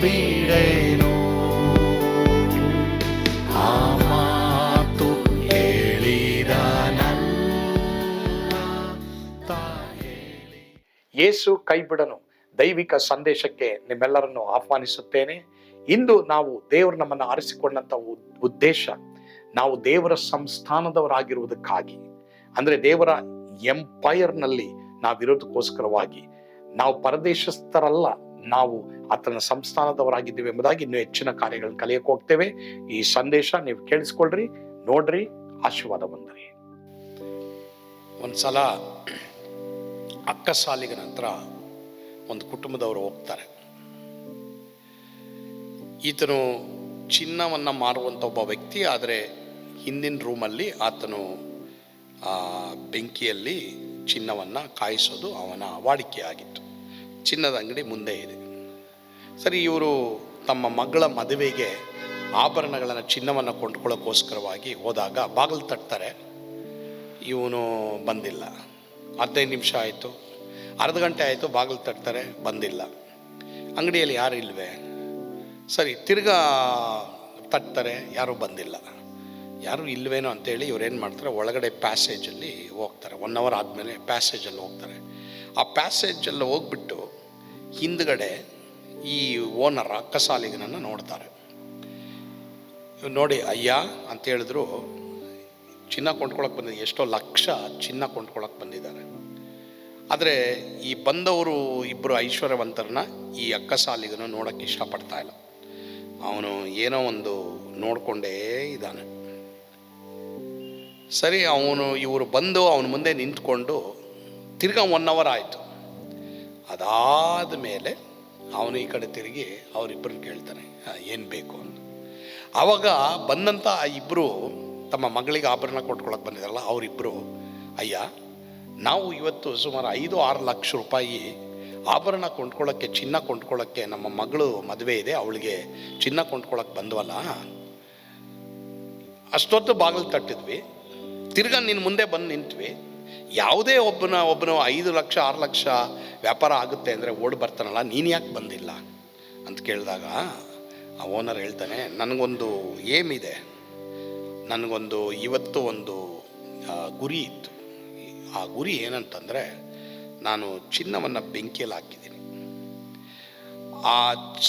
ಬಿಡೇನು? ಆ ಮಾತು ಹೇಳಿದ ಯೇಸು ಕೈಬಿಡನು. ದೈವಿಕ ಸಂದೇಶಕ್ಕೆ ನಿಮ್ಮೆಲ್ಲರನ್ನು ಆಹ್ವಾನಿಸುತ್ತೇನೆ. ಇಂದು ನಾವು ದೇವರು ನಮ್ಮನ್ನು ಆರಿಸಿಕೊಂಡಂತ ಉದ್- ಉದ್ದೇಶ ನಾವು ದೇವರ ಸಂಸ್ಥಾನದವರಾಗಿರುವುದಕ್ಕಾಗಿ. ಅಂದ್ರೆ ದೇವರ ಎಂಪೈರ್ನಲ್ಲಿ ನಾವಿರೋದಕ್ಕೋಸ್ಕರವಾಗಿ ನಾವು ಪರದೇಶಸ್ಥರಲ್ಲ. ನಾವು ಆತನ ಸಂಸ್ಥಾನದವರಾಗಿದ್ದೇವೆ ಎಂಬುದಾಗಿ ಇನ್ನೂ ಹೆಚ್ಚಿನ ಕಾರ್ಯಗಳನ್ನು ಕಲಿಯಕ್ಕೆ ಹೋಗ್ತೇವೆ. ಈ ಸಂದೇಶ ನೀವು ಕೇಳಿಸ್ಕೊಳ್ರಿ, ನೋಡ್ರಿ, ಆಶೀರ್ವಾದ ಬಂದ್ರಿ. ಒಂದ್ಸಲ ಅಕ್ಕ ಸಾಲಿಗೆ ನಂತರ ಒಂದು ಕುಟುಂಬದವರು ಹೋಗ್ತಾರೆ. ಈತನು ಚಿನ್ನವನ್ನು ಮಾರುವಂಥ ಒಬ್ಬ ವ್ಯಕ್ತಿ, ಆದರೆ ಹಿಂದಿನ ರೂಮಲ್ಲಿ ಆತನು ಬೆಂಕಿಯಲ್ಲಿ ಚಿನ್ನವನ್ನು ಕಾಯಿಸೋದು ಅವನ ವಾಡಿಕೆಯಾಗಿತ್ತು ಚಿನ್ನದ ಅಂಗಡಿ ಮುಂದೆ ಇದೆ. ಸರಿ, ಇವರು ತಮ್ಮ ಮಗಳ ಮದುವೆಗೆ ಆಭರಣಗಳನ್ನು, ಚಿನ್ನವನ್ನು ಕೊಂಡ್ಕೊಳ್ಳೋಕ್ಕೋಸ್ಕರವಾಗಿ ಹೋದಾಗ ಬಾಗಿಲು ತಟ್ತಾರೆ. ಇವನು ಬಂದಿಲ್ಲ. ಹದಿನೈದು ನಿಮಿಷ ಆಯಿತು. ಅರ್ಧ ಗಂಟೆ ಆಯಿತು, ಬಾಗಿಲು ತಟ್ತಾರೆ, ಬಂದಿಲ್ಲ. ಅಂಗಡಿಯಲ್ಲಿ ಯಾರು ಇಲ್ವೇ? ಸರಿ, ತಿರ್ಗಾ ತಟ್ತಾರೆ, ಯಾರೂ ಬಂದಿಲ್ಲ. ಯಾರು ಇಲ್ವೇನೋ ಅಂತೇಳಿ ಇವ್ರೇನು ಮಾಡ್ತಾರೆ, ಒಳಗಡೆ ಪ್ಯಾಸೇಜಲ್ಲಿ ಹೋಗ್ತಾರೆ. ಒನ್ ಅವರ್ ಆದಮೇಲೆ ಪ್ಯಾಸೇಜಲ್ಲಿ ಹೋಗ್ತಾರೆ. ಆ ಪ್ಯಾಸೇಜಲ್ಲಿ ಹೋಗ್ಬಿಟ್ಟು ಹಿಂದ್ಗಡೆ ಈ ಓನರ್ ಅಕ್ಕಸಾಲಿಗನನ್ನು ನೋಡ್ತಾರೆ. ನೋಡಿ, ಅಯ್ಯ, ಅಂತ ಹೇಳಿದ್ರು, ಚಿನ್ನ ಕೊಂಡ್ಕೊಳಕ್ಕೆ ಬಂದಿದೆ, ಎಷ್ಟೋ ಲಕ್ಷ ಚಿನ್ನ ಕೊಂಡ್ಕೊಳಕ್ಕೆ ಬಂದಿದ್ದಾರೆ. ಆದರೆ ಈ ಬಂದವರು ಇಬ್ಬರು ಐಶ್ವರ್ಯವಂತರನ್ನ ಈ ಅಕ್ಕಸಾಲಿಗನು ನೋಡೋಕ್ಕೆ ಇಷ್ಟಪಡ್ತಾ ಇಲ್ಲ. ಅವನು ಏನೋ ಒಂದು ನೋಡಿಕೊಂಡೇ ಇದ್ದಾನೆ. ಸರಿ, ಅವನು ಇವರು ಬಂದು ಅವನ ಮುಂದೆ ನಿಂತ್ಕೊಂಡು ತಿರ್ಗಾ ಒನ್ ಅವರ್ ಆಯಿತು. ಅದಾದ ಮೇಲೆ ಅವನು ಈ ಕಡೆ ತಿರುಗಿ ಅವರಿಬ್ಬರನ್ನ ಕೇಳ್ತಾನೆ ಏನು ಬೇಕು? ಅಂತ. ಆವಾಗ ಬಂದಂಥ ಆ ಇಬ್ಬರು ತಮ್ಮ ಮಗಳಿಗೆ ಆಭರಣ ಕೊಟ್ಕೊಳಕ್ಕೆ ಬಂದಿದ್ದಾರಲ್ಲ ಅವರಿಬ್ಬರು ಅಯ್ಯ, ನಾವು ಇವತ್ತು ಸುಮಾರು ಐದು, ಆರು ಲಕ್ಷ ರೂಪಾಯಿ ಆಭರಣ ಕೊಂಡ್ಕೊಳ್ಳೋಕ್ಕೆ ಚಿನ್ನ ಕೊಂಡ್ಕೊಳ್ಳೋಕ್ಕೆ ನಮ್ಮ ಮಗಳು ಮದುವೆ ಇದೆ, ಅವಳಿಗೆ ಚಿನ್ನ ಕೊಂಡ್ಕೊಳ್ಳೋಕೆ ಬಂದ್ವಲ್ಲ, ಅಷ್ಟೊತ್ತು ಬಾಗಿಲು ತಟ್ಟಿದ್ವಿ. ತಿರ್ಗಾ ನಿನ್ನ ಮುಂದೆ ಬಂದು ನಿಂತ್ವಿ. ಯಾವುದೇ ಒಬ್ಬನ ಒಬ್ಬನ ಐದು ಲಕ್ಷ, ಆರು ಲಕ್ಷ ವ್ಯಾಪಾರ ಆಗುತ್ತೆ ಅಂದರೆ ಓಡಿ ಬರ್ತಾನಲ್ಲ, ನೀನು ಯಾಕೆ ಬಂದಿಲ್ಲ? ಅಂತ ಕೇಳಿದಾಗ, ಆ ಓನರ್ ಹೇಳ್ತಾನೆ, ನನಗೊಂದು ಏಮ್ ಇದೆ. ನನಗೊಂದು ಇವತ್ತು ಒಂದು ಗುರಿ ಇತ್ತು. ಆ ಗುರಿ ಏನಂತಂದರೆ, ನಾನು ಚಿನ್ನವನ್ನು ಬೆಂಕಿಯಲ್ಲಿ ಹಾಕಿದ್ದೀನಿ. ಆ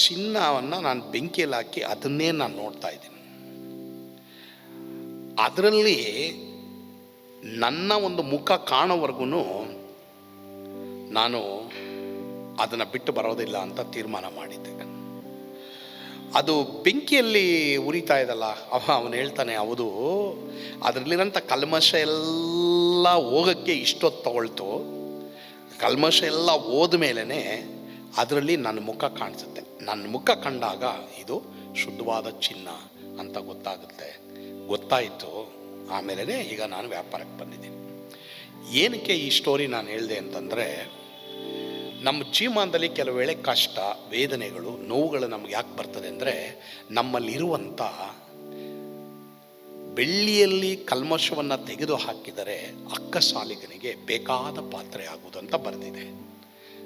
ಚಿನ್ನವನ್ನು ನಾನು ಬೆಂಕಿಯಲ್ಲಿ ಹಾಕಿ ಅದನ್ನೇ ನಾನು ನೋಡ್ತಾ ಇದ್ದೀನಿ. ಅದರಲ್ಲಿ ನನ್ನ ಒಂದು ಮುಖ ಕಾಣೋವರೆಗೂ ನಾನು ಅದನ್ನು ಬಿಟ್ಟು ಬರೋದಿಲ್ಲ ಅಂತ ತೀರ್ಮಾನ ಮಾಡಿದ್ದೆ. ಅದು ಬೆಂಕಿಯಲ್ಲಿ ಉರಿತಾ ಇದಲ್ಲ, ಅವ ಅವನು ಹೇಳ್ತಾನೆ, ಹೌದು, ಅದರಲ್ಲಿರೋಂಥ ಕಲ್ಮಶ ಎಲ್ಲ ಹೋಗೋಕ್ಕೆ ಇಷ್ಟೊತ್ತು ತಗೊಳ್ತು. ಕಲ್ಮಶ ಎಲ್ಲ ಹೋದ ಮೇಲೇ ಅದರಲ್ಲಿ ನನ್ನ ಮುಖ ಕಾಣಿಸುತ್ತೆ. ನನ್ನ ಮುಖ ಕಂಡಾಗ ಇದು ಶುದ್ಧವಾದ ಚಿನ್ನ ಅಂತ ಗೊತ್ತಾಗುತ್ತೆ. ಗೊತ್ತಾಯಿತು. ಆಮೇಲೆ ಈಗ ನಾನು ವ್ಯಾಪಾರಕ್ಕೆ ಬಂದಿದ್ದೀನಿ. ಏನಕ್ಕೆ ಈ ಸ್ಟೋರಿ ನಾನು ಹೇಳಿದೆ ಅಂತಂದರೆ, ನಮ್ಮ ಜೀವನದಲ್ಲಿ ಕೆಲವು ವೇಳೆ ಕಷ್ಟ, ವೇದನೆಗಳು, ನೋವುಗಳು ನಮ್ಗೆ ಯಾಕೆ ಬರ್ತದೆ ಅಂದರೆ, ನಮ್ಮಲ್ಲಿರುವಂಥ ಬೆಳ್ಳಿಯಲ್ಲಿ ಕಲ್ಮಶವನ್ನು ತೆಗೆದು ಹಾಕಿದರೆ ಅಕ್ಕ ಸಾಲಿಗನಿಗೆ ಬೇಕಾದ ಪಾತ್ರೆ ಆಗುವುದು ಅಂತ ಬರೆದಿದೆ.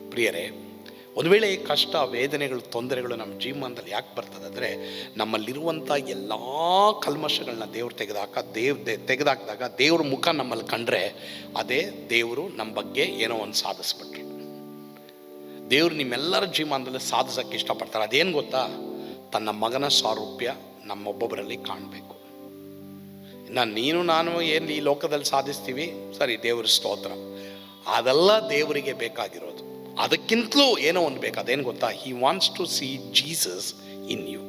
ಪ್ರಿಯರೇ ಒಂದು ವೇಳೆ ಕಷ್ಟ, ವೇದನೆಗಳು, ತೊಂದರೆಗಳು ನಮ್ಮ ಜೀವನದಲ್ಲಿ ಯಾಕೆ ಬರ್ತದೆ ಅಂದರೆ ನಮ್ಮಲ್ಲಿರುವಂಥ ಎಲ್ಲ ಕಲ್ಮಶಗಳನ್ನ ದೇವ್ರು ತೆಗೆದಾಕ, ದೇವ್ ದೇ- ತೆಗೆದಾಕಿದಾಗ ದೇವ್ರ ಮುಖ ನಮ್ಮಲ್ಲಿ ಕಂಡ್ರೆ ಅದೇ ದೇವರು ನಮ್ಮ ಬಗ್ಗೆ ಏನೋ ಒಂದು ಸಾಧಿಸ್ಬಿಟ್ರು. ದೇವ್ರು ನಿಮ್ಮೆಲ್ಲರ ಜೀವನದಲ್ಲಿ ಸಾಧಿಸೋಕ್ಕೆ ಇಷ್ಟಪಡ್ತಾರೆ. ಅದೇನು ಗೊತ್ತಾ? ತನ್ನ ಮಗನ ಸಾರೂಪ್ಯ ನಮ್ಮೊಬ್ಬೊಬ್ಬರಲ್ಲಿ ಕಾಣಬೇಕು. ನಾನು ನೀನು, ನಾನು ಏನು ಈ ಲೋಕದಲ್ಲಿ ಸಾಧಿಸ್ತೀವಿ? ಸರಿ, ದೇವ್ರ ಸ್ತೋತ್ರ. ಅದೆಲ್ಲ ದೇವರಿಗೆ ಬೇಕಾಗಿರೋದು. ಅದಕ್ಕಿಂತಲೂ ಏನೋ ಒಂದು ಬೇಕು, ಅದೇನು ಗೊತ್ತಾ? He wants to see Jesus in you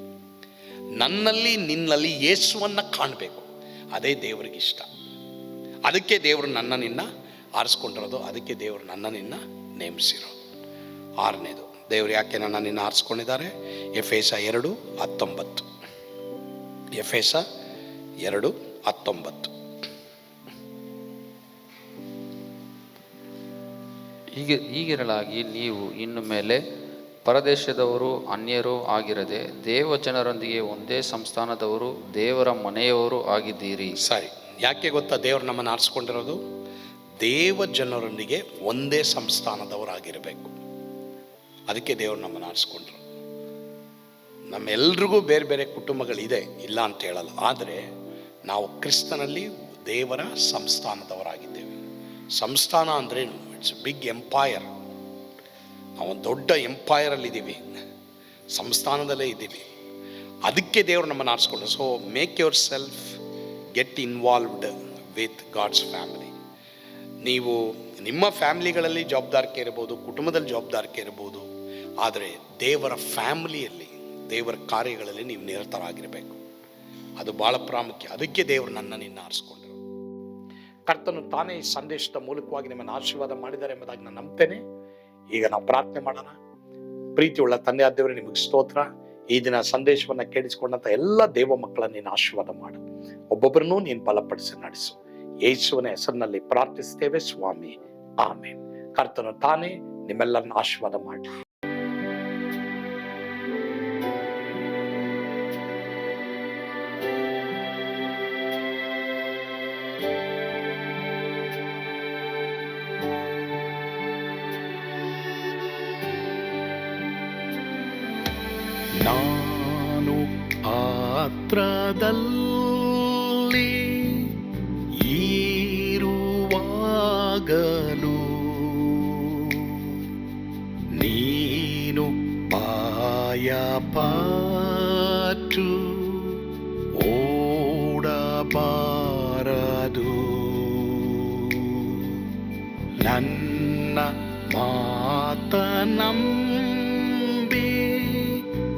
ನನ್ನಲ್ಲಿ, ನಿನ್ನಲ್ಲಿ ಯೇಸುವನ್ನು ಕಾಣಬೇಕು. ಅದೇ ದೇವರಿಗೆ ಇಷ್ಟ ಅದಕ್ಕೆ ದೇವರು ನನ್ನ ನಿನ್ನ ಆರಿಸ್ಕೊಂಡಿರೋದು, ಅದಕ್ಕೆ ದೇವರು ನನ್ನ ನಿನ್ನ ನೇಮಿಸಿರೋದು. ಆರನೇದು, ದೇವರು ಯಾಕೆ ನನ್ನ ನಿನ್ನ ಆರಿಸ್ಕೊಂಡಿದ್ದಾರೆ? ಎಫೇಸ ಎರಡು ಹತ್ತೊಂಬತ್ತು. ಎಫೇಸ ಎರಡು ಹತ್ತೊಂಬತ್ತು. ಹೀಗೆ ಹೀಗಿರಲಾಗಿ ನೀವು ಇನ್ನು ಮೇಲೆ ಪರದೇಶದವರು ಅನ್ಯರು ಆಗಿರದೆ ದೇವ ಜನರೊಂದಿಗೆ ಒಂದೇ ಸಂಸ್ಥಾನದವರು, ದೇವರ ಮನೆಯವರು ಆಗಿದ್ದೀರಿ. ಸರಿ ಯಾಕೆ ಗೊತ್ತಾ ದೇವರು ನಮ್ಮನ್ನು ಆರಿಸ್ಕೊಂಡಿರೋದು? ದೇವ ಜನರೊಂದಿಗೆ ಒಂದೇ ಸಂಸ್ಥಾನದವರಾಗಿರಬೇಕು. ಅದಕ್ಕೆ ದೇವರು ನಮ್ಮನ್ನು ಆರಿಸ್ಕೊಂಡ್ರು. ನಮ್ಮೆಲ್ರಿಗೂ ಬೇರೆ ಬೇರೆ ಕುಟುಂಬಗಳಿದೆ, ಇಲ್ಲ ಅಂತ ಹೇಳಲ್ಲ. ಆದರೆ ನಾವು ಕ್ರಿಸ್ತನಲ್ಲಿ ದೇವರ ಸಂಸ್ಥಾನದವರಾಗಿದ್ದೇವೆ. ಸಂಸ್ಥಾನ ಅಂದ್ರೇನು? ಇಟ್ಸ್ ಬಿಗ್ ಎಂಪೈರ್ ನಾವು ದೊಡ್ಡ ಎಂಪೈರಲ್ಲಿದ್ದೀವಿ ಸಂಸ್ಥಾನದಲ್ಲೇ ಇದ್ದೀವಿ ಅದಕ್ಕೆ ದೇವರು ನಮ್ಮನ್ನು ಆರಿಸ್ಕೊಂಡು so make yourself get involved with God's family ನೀವು ನಿಮ್ಮ ಫ್ಯಾಮಿಲಿಗಳಲ್ಲಿ ಜವಾಬ್ದಾರಿಕೆ ಇರ್ಬೋದು, ಕುಟುಂಬದಲ್ಲಿ ಜವಾಬ್ದಾರಿಕೆ ಇರ್ಬೋದು. ಆದರೆ ದೇವರ ಫ್ಯಾಮಿಲಿಯಲ್ಲಿ, ದೇವರ ಕಾರ್ಯಗಳಲ್ಲಿ ನೀವು ನಿರತರಾಗಿರಬೇಕು. ಅದು ಭಾಳ ಪ್ರಾಮುಖ್ಯ. ಅದಕ್ಕೆ ದೇವರು ನನ್ನ ನಿನ್ನ ಆರಿಸ್ಕೊಂಡ್ರು. ಕರ್ತನು ತಾನೇ ಈ ಸಂದೇಶದ ಮೂಲಕವಾಗಿ ನಿಮ್ಮನ್ನು ಆಶೀರ್ವಾದ ಮಾಡಿದ್ದಾರೆ ಎಂಬುದಾಗಿ ನಾನು ನಂಬ್ತೇನೆ. ಈಗ ನಾವು ಪ್ರಾರ್ಥನೆ ಮಾಡೋಣ. ಪ್ರೀತಿಯುಳ್ಳ ತಂದೆ ಆದೇವರೇ, ನಿಮಗೆ ಸ್ತೋತ್ರ. ಈ ದಿನ ಸಂದೇಶವನ್ನ ಕೇಳಿಸಿಕೊಂಡಂತ ಎಲ್ಲ ದೇವ ಮಕ್ಕಳನ್ನ ನೀನು ಆಶೀರ್ವಾದ ಮಾಡು. ಒಬ್ಬೊಬ್ಬರನ್ನೂ ನೀನು ಬಲಪಡಿಸಿ ನಡೆಸು. ಯೇಸುವಿನ ಹೆಸರಿನಲ್ಲಿ ಪ್ರಾರ್ಥಿಸ್ತೇವೆ, ಸ್ವಾಮಿ. ಆಮೇನ್. ಕರ್ತನು ತಾನೇ ನಿಮ್ಮೆಲ್ಲರನ್ನ ಆಶೀರ್ವಾದ ಮಾಡಿ. ನಾನು ಪಾತ್ರದಲ್ಲಿ ಈರುವಾಗಲು ನೀನು ಪಾಯ ಪಾಟು ಓಡಬಾರದು. ನನ್ನ ಮಾತನಂಬಿ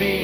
ಕೈ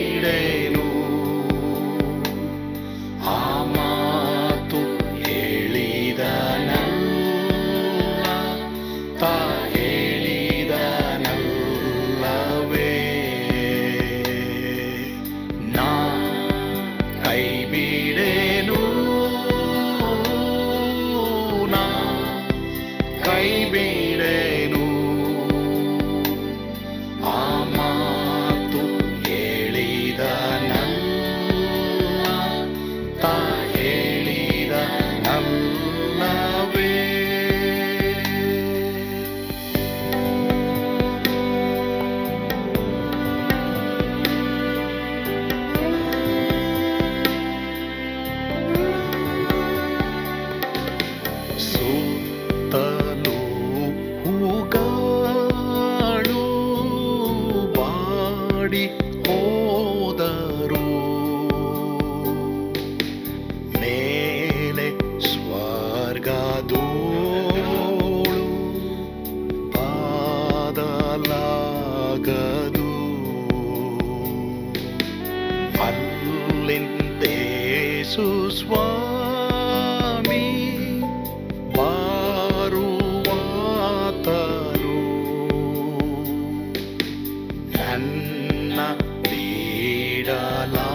Lord.